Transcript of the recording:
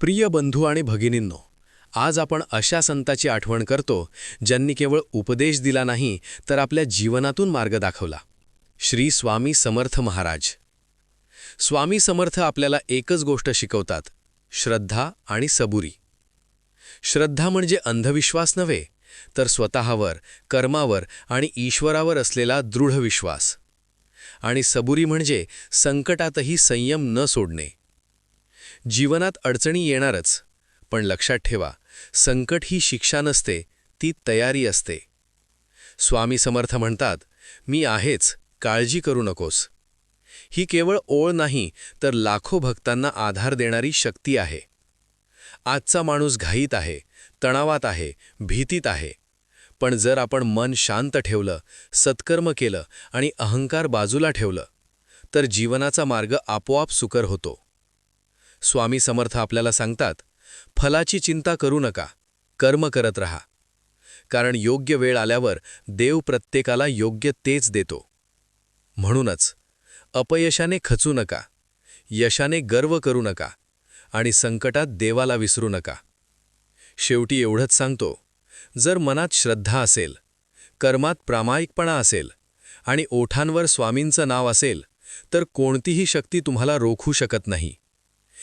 प्रिय बंधू आणि भगिनींनो आज आपण अशा संताची आठवण करतो ज्यांनी केवळ उपदेश दिला नाही तर आपल्या जीवनातून मार्ग दाखवला. श्री स्वामी समर्थ महाराज. स्वामी समर्थ आपल्याला एकच गोष्ट शिकवतात श्रद्धा आणि सबुरी. श्रद्धा म्हणजे अंधविश्वास नव्हे तर स्वतःवर कर्मावर आणि ईश्वरावर असलेला दृढ विश्वास. आणि सबुरी म्हणजे संकटातही संयम न सोडणे. जीवनात अडचणी येणारच. पण लक्षात ठेवा संकट ही शिक्षा नसते ती तयारी असते. स्वामी समर्थ म्हणतात मी आहेच काळजी करू नकोस. ही केवळ ओळ नाही तर लाखो भक्तांना आधार देणारी शक्ती आहे. आजचा माणूस घाईत आहे तणावात आहे भीतीत आहे. पण जर आपण मन शांत ठेवलं सत्कर्म केलं आणि अहंकार बाजूला ठेवलं तर जीवनाचा मार्ग आपोआप सुकर होतो. स्वामी समर्थ आपल्याला सांगतात फलाची चिंता करू नका कर्म करत रहा. कारण योग्य वेळ आल्यावर देव प्रत्येकाला योग्य तेच देतो. म्हणूनच अपयशाने खचू नका यशाने गर्व करू नका आणि संकटात देवाला विसरू नका. शेवटी एवढंच सांगतो जर मनात श्रद्धा असेल कर्मात प्रामाणिकपणा असेल आणि ओठांवर स्वामींचं नाव असेल तर कोणतीही शक्ती तुम्हाला रोखू शकत नाही.